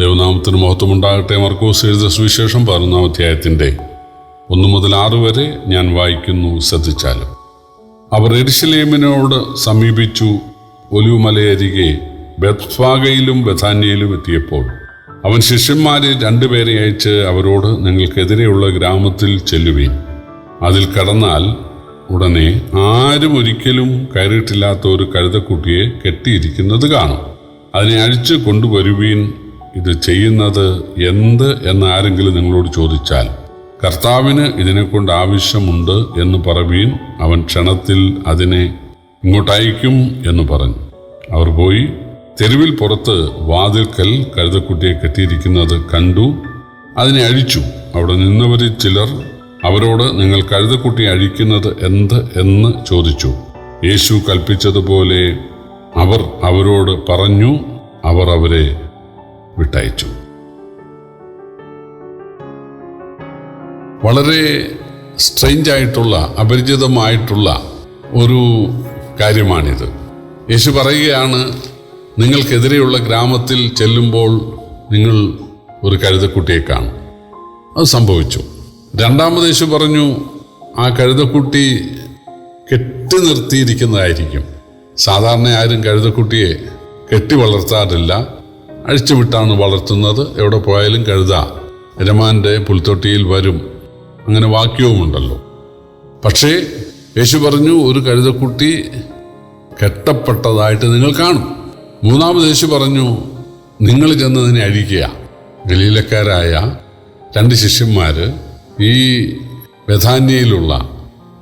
ദൈവനാമത്തിന് മഹത്വമുണ്ടാകട്ടെ. മർക്കോസ് എഴുത സുവിശേഷം പതിനൊന്നാം അധ്യായത്തിന്റെ ഒന്നു മുതൽ ആറ് വരെ ഞാൻ വായിക്കുന്നു ശ്രദ്ധിച്ചാലും. അവർ എരിശലേമിനോട് സമീപിച്ചു ഒലുമലയരികെ ബത്ഫാഗയിലും ബഥാന്യയിലും എത്തിയപ്പോൾ. അവൻ ശിഷ്യന്മാരെ രണ്ടുപേരെ അയച്ച് അവരോട് നിങ്ങൾക്കെതിരെയുള്ള ഗ്രാമത്തിൽ ചെല്ലുവീൻ. അതിൽ കടന്നാൽ ഉടനെ ആരും ഒരിക്കലും കയറിയിട്ടില്ലാത്ത ഒരു കഴുതക്കുട്ടിയെ കെട്ടിയിരിക്കുന്നത് കാണും. അതിനെ അഴിച്ച് കൊണ്ടുവരുവീൻ ഇത് ചെയ്യുന്നത് എന്ത് എന്ന് ആരെങ്കിലും നിങ്ങളോട് ചോദിച്ചാൽ കർത്താവിന് ഇതിനെക്കൊണ്ട് ആവശ്യമുണ്ട് എന്ന് പറവീൻ അവൻ ക്ഷണത്തിൽ അതിനെ ഇങ്ങോട്ടയക്കും എന്ന് പറഞ്ഞു. അവർ പോയി തെരുവിൽ പുറത്ത് വാതിൽക്കൽ കഴുതക്കുട്ടിയെ കെട്ടിയിരിക്കുന്നത് കണ്ടു അതിനെ അഴിച്ചു. അവിടെ നിന്നവരിൽ ചിലർ അവരോട് നിങ്ങൾ കഴുതക്കുട്ടി അഴിക്കുന്നത് എന്ത് എന്ന് ചോദിച്ചു. യേശു കൽപ്പിച്ചതുപോലെ അവർ അവരോട് പറഞ്ഞു അവർ അവരെ വിട്ടയച്ചു. വളരെ സ്ട്രെയിഞ്ച് ആയിട്ടുള്ള അപരിചിതമായിട്ടുള്ള ഒരു കാര്യമാണിത്. യേശു പറയുകയാണ് നിങ്ങൾക്കെതിരെയുള്ള ഗ്രാമത്തിൽ ചെല്ലുമ്പോൾ നിങ്ങൾ ഒരു കഴുതക്കുട്ടിയെ കാണും. അത് സംഭവിച്ചു. രണ്ടാമത് യേശു പറഞ്ഞു ആ കഴുതക്കുട്ടി കെട്ടി നിർത്തിയിരിക്കുന്നതായിരിക്കും. സാധാരണ ആരും കഴുതക്കുട്ടിയെ കെട്ടി വളർത്താറില്ല. അഴിച്ചുവിട്ടാണ് വളർത്തുന്നത്. എവിടെ പോയാലും കഴുത. യജമാന്റെ പുൽത്തൊട്ടിയിൽ വരും. അങ്ങനെ വാക്യവുമുണ്ടല്ലോ. പക്ഷേ യേശു പറഞ്ഞു ഒരു കഴുതക്കുട്ടി കെട്ടപ്പെട്ടതായിട്ട് നിങ്ങൾ കാണും. മൂന്നാമത് യേശു പറഞ്ഞു നിങ്ങൾ ചെന്നതിനെ അഴിക്കുക. ഗലീലക്കാരായ രണ്ട് ശിഷ്യന്മാർ ഈ ബഥാന്യയിലുള്ള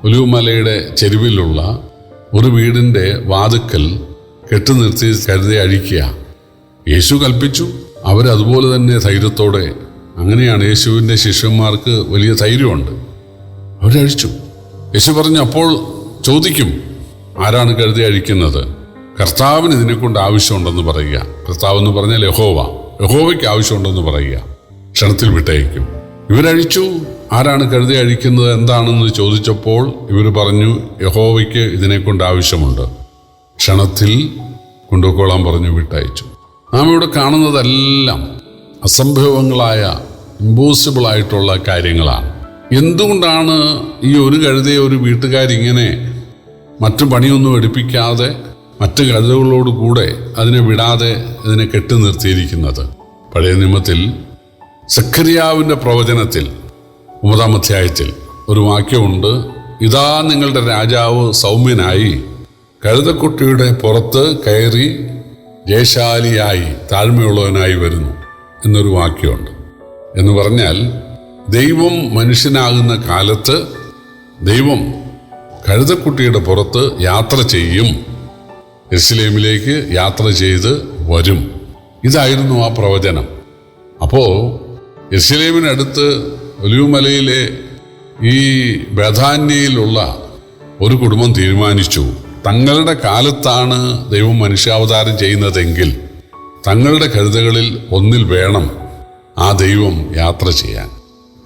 ഒലുവുമലയുടെ ചെരുവിലുള്ള ഒരു വീടിന്റെ വാതുക്കൽ കെട്ടുനിർത്തി കരുതി അഴിക്കുക. യേശു കൽപ്പിച്ചു. അവരതുപോലെ തന്നെ ധൈര്യത്തോടെ. അങ്ങനെയാണ് യേശുവിന്റെ ശിഷ്യന്മാർക്ക് വലിയ ധൈര്യമുണ്ട്. അവരഴിച്ചു യേശു പറഞ്ഞു അപ്പോൾ ചോദിക്കും ആരാണ് കരുതി അഴിക്കുന്നത്? കർത്താവിന് ഇതിനെക്കൊണ്ട് ആവശ്യമുണ്ടെന്ന് പറയുക. കർത്താവ് എന്ന് പറഞ്ഞാൽ യഹോവ. യഹോവയ്ക്ക് ആവശ്യമുണ്ടെന്ന് പറയുക. ക്ഷണത്തിൽ വിട്ടയക്കും. ഇവരഴിച്ചു. ആരാണ് കരുതി അഴിക്കുന്നത്? എന്താണെന്ന് ചോദിച്ചപ്പോൾ ഇവർ പറഞ്ഞു യഹോവയ്ക്ക് ഇതിനെക്കൊണ്ട് ആവശ്യമുണ്ട്. ക്ഷണത്തിൽ കൊണ്ടുപോയിക്കോളാൻ പറഞ്ഞു വിട്ടയച്ചു. നാം ഇവിടെ കാണുന്നതെല്ലാം അസംഭവങ്ങളായ ഇമ്പോസിബിൾ ആയിട്ടുള്ള കാര്യങ്ങളാണ്. എന്തുകൊണ്ടാണ് ഈ ഒരു കഴുതയെ ഒരു വീട്ടുകാരിങ്ങനെ മറ്റു പണിയൊന്നും എടുപ്പിക്കാതെ മറ്റു കഴുതകളോട് കൂടെ അതിനെ വിടാതെ അതിനെ കെട്ടി നിർത്തിയിരിക്കുന്നത്? പഴയ നിയമത്തിൽ സക്രിയാവിന്റെ പ്രവചനത്തിൽ ഒമ്പതാം അധ്യായത്തിൽ ഒരു വാക്യമുണ്ട് ഇതാ നിങ്ങളുടെ രാജാവ് സൗമ്യനായി കഴുതക്കുട്ടിയുടെ പുറത്ത് കയറി ജയശാലിയായി താഴ്മയുള്ളവനായി വരുന്നു എന്നൊരു വാക്യമുണ്ട്. എന്ന് പറഞ്ഞാൽ ദൈവം മനുഷ്യനാകുന്ന കാലത്ത് ദൈവം കഴുതക്കുട്ടിയുടെ പുറത്ത് യാത്ര ചെയ്യും. ഇസ്ലേമിലേക്ക് യാത്ര ചെയ്ത് വരും. ഇതായിരുന്നു ആ പ്രവചനം. അപ്പോൾ ഇസ്ലേമിനടുത്ത് ഒലിവുമലയിലെ ഈ ബഥാന്യയിലുള്ള ഒരു കുടുംബം തീരുമാനിച്ചു. തങ്ങളുടെ കാലത്താണ് ദൈവം മനുഷ്യാവതാരം ചെയ്യുന്നതെങ്കിൽ തങ്ങളുടെ കഴുതകളിൽ ഒന്നിൽ വേണം ആ ദൈവം യാത്ര ചെയ്യാൻ.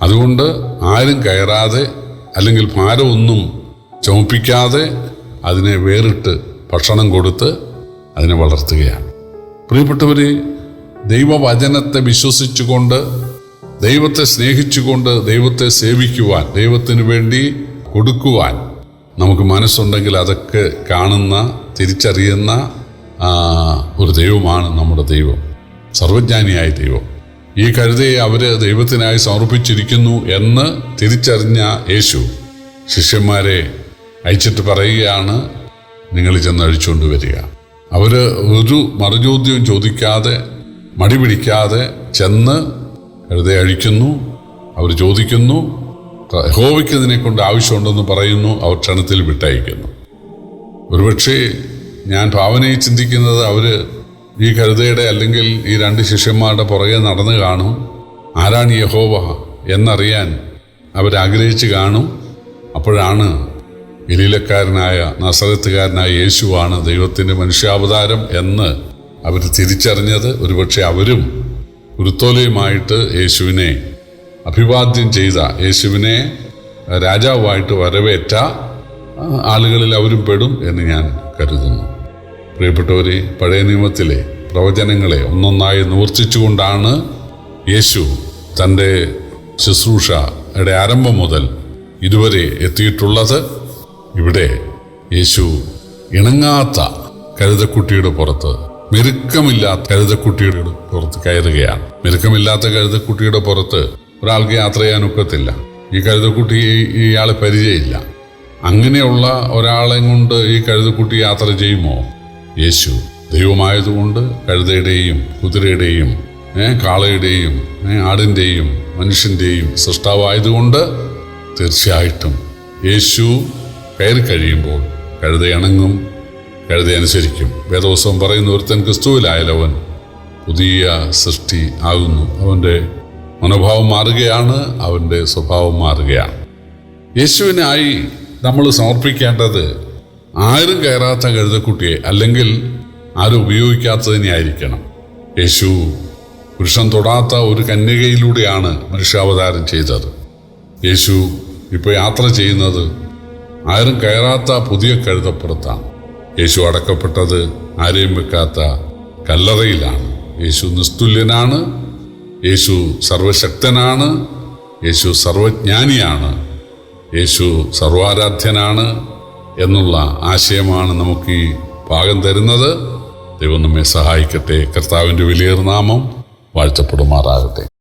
അതുകൊണ്ട് ആരും കയറാതെ അല്ലെങ്കിൽ ഭാരമൊന്നും ചുമപ്പിക്കാതെ അതിനെ വേറിട്ട് ഭക്ഷണം കൊടുത്ത് അതിനെ വളർത്തുകയാണ്. പ്രിയപ്പെട്ടവർ ദൈവവചനത്തെ വിശ്വസിച്ചുകൊണ്ട് ദൈവത്തെ സ്നേഹിച്ചുകൊണ്ട് ദൈവത്തെ സേവിക്കുവാൻ ദൈവത്തിന് വേണ്ടി കൊടുക്കുവാൻ നമുക്ക് മനസ്സുണ്ടെങ്കിൽ അതൊക്കെ കാണുന്ന തിരിച്ചറിയുന്ന ഒരു ദൈവമാണ് നമ്മുടെ ദൈവം. സർവജ്ഞാനിയായ ദൈവം. ഈ കരുതയെ അവർ ദൈവത്തിനായി സമർപ്പിച്ചിരിക്കുന്നു എന്ന് തിരിച്ചറിഞ്ഞ യേശു ശിഷ്യന്മാരെ അയച്ചിട്ട് പറയുകയാണ് നിങ്ങൾ ചെന്ന് അഴിച്ചുകൊണ്ട് വരിക. അവർ ഒരു മറുചോദ്യവും ചോദിക്കാതെ മടി പിടിക്കാതെ ചെന്ന് കഴുതയെ അഴിക്കുന്നു. അവർ ചോദിക്കുന്നു യഹോവയ്ക്ക് ഇതിനെ കൊണ്ട് ആവശ്യമുണ്ടെന്ന് പറയുന്നു അവർ ക്ഷണത്തിൽ വിട്ടയക്കുന്നു. ഒരുപക്ഷേ ഞാൻ ഭാവനയിൽ ചിന്തിക്കുന്നത് അവർ ഈ കരുതയുടെ അല്ലെങ്കിൽ ഈ രണ്ട് ശിഷ്യന്മാരുടെ പുറകെ നടന്നു കാണും. ആരാണ് യഹോവ എന്നറിയാൻ അവരാഗ്രഹിച്ച് കാണും. അപ്പോഴാണ് ഗലീലക്കാരനായ നസറത്തുകാരനായ യേശുവാണ് ദൈവത്തിന്റെ മനുഷ്യാവതാരം എന്ന് അവർ തിരിച്ചറിഞ്ഞത്. ഒരുപക്ഷെ അവരും കുരുത്തോലയുമായിട്ട് യേശുവിനെ അഭിവാദ്യം ചെയ്ത യേശുവിനെ രാജാവായിട്ട് വരവേറ്റ ആളുകളിൽ അവരും പെടും എന്ന് ഞാൻ കരുതുന്നു. പ്രിയപ്പെട്ടവരെ പഴയ നിയമത്തിലെ പ്രവചനങ്ങളെ ഒന്നൊന്നായി നിവർത്തിച്ചുകൊണ്ടാണ് യേശു തന്റെ ശുശ്രൂഷയുടെ ആരംഭം മുതൽ ഇതുവരെ എത്തിയിട്ടുള്ളത്. ഇവിടെ യേശു ഇണങ്ങാത്ത കഴുതക്കുട്ടിയുടെ പുറത്ത് മെരുക്കമില്ലാത്ത കഴുതക്കുട്ടിയുടെ പുറത്ത് കയറുകയാണ്. മെരുക്കമില്ലാത്ത കഴുതക്കുട്ടിയുടെ പുറത്ത് ഒരാൾക്ക് യാത്ര ചെയ്യാൻ ഒക്കത്തില്ല. ഈ കഴുതക്കുട്ടി ഇയാളെ പരിചയമില്ല. അങ്ങനെയുള്ള ഒരാളെ കൊണ്ട് ഈ കഴുതക്കുട്ടി യാത്ര ചെയ്യുമോ? യേശു ദൈവമായതുകൊണ്ട് കഴുതയുടെയും കുതിരയുടെയും കാളയുടെയും ആടിന്റെയും മനുഷ്യന്റെയും സൃഷ്ടാവായതുകൊണ്ട് തീർച്ചയായിട്ടും യേശു കയറി കഴിയുമ്പോൾ കഴുത ഇണങ്ങും കഴുത അനുസരിക്കും. വേദോത്സവം പറയുന്ന ഒരുത്തൻ ക്രിസ്തുവിലായാലവൻ പുതിയ സൃഷ്ടി ആകുന്നു. അവന്റെ മനോഭാവം മാറുകയാണ് അവന്റെ സ്വഭാവം മാറുകയാണ്. യേശുവിനായി നമ്മൾ സമർപ്പിക്കേണ്ടത് ആരും കയറാത്ത കഴുതക്കുട്ടിയെ അല്ലെങ്കിൽ ആരും ഉപയോഗിക്കാത്തതിനെ ആയിരിക്കണം. യേശു പുരുഷൻ തൊടാത്ത ഒരു കന്യകയിലൂടെയാണ് മനുഷ്യാവതാരം ചെയ്തത്. യേശു ഇപ്പോൾ യാത്ര ചെയ്യുന്നത് ആരും കയറാത്ത പുതിയ കഴുതപ്പുറത്താണ്. യേശു അടക്കപ്പെട്ടത് ആരെയും വെക്കാത്ത കല്ലറയിലാണ്. യേശു നിസ്തുല്യനാണ് യേശു സർവശക്തനാണ് യേശു സർവജ്ഞാനിയാണ് യേശു സർവാരാധ്യനാണ് എന്നുള്ള ആശയമാണ് നമുക്ക് ഈ ഭാഗം തരുന്നത്. ദൈവം നമ്മെ സഹായിക്കട്ടെ. കർത്താവിന്റെ വലിയ നാമം വാഴ്ത്തപ്പെടുമാറാകട്ടെ.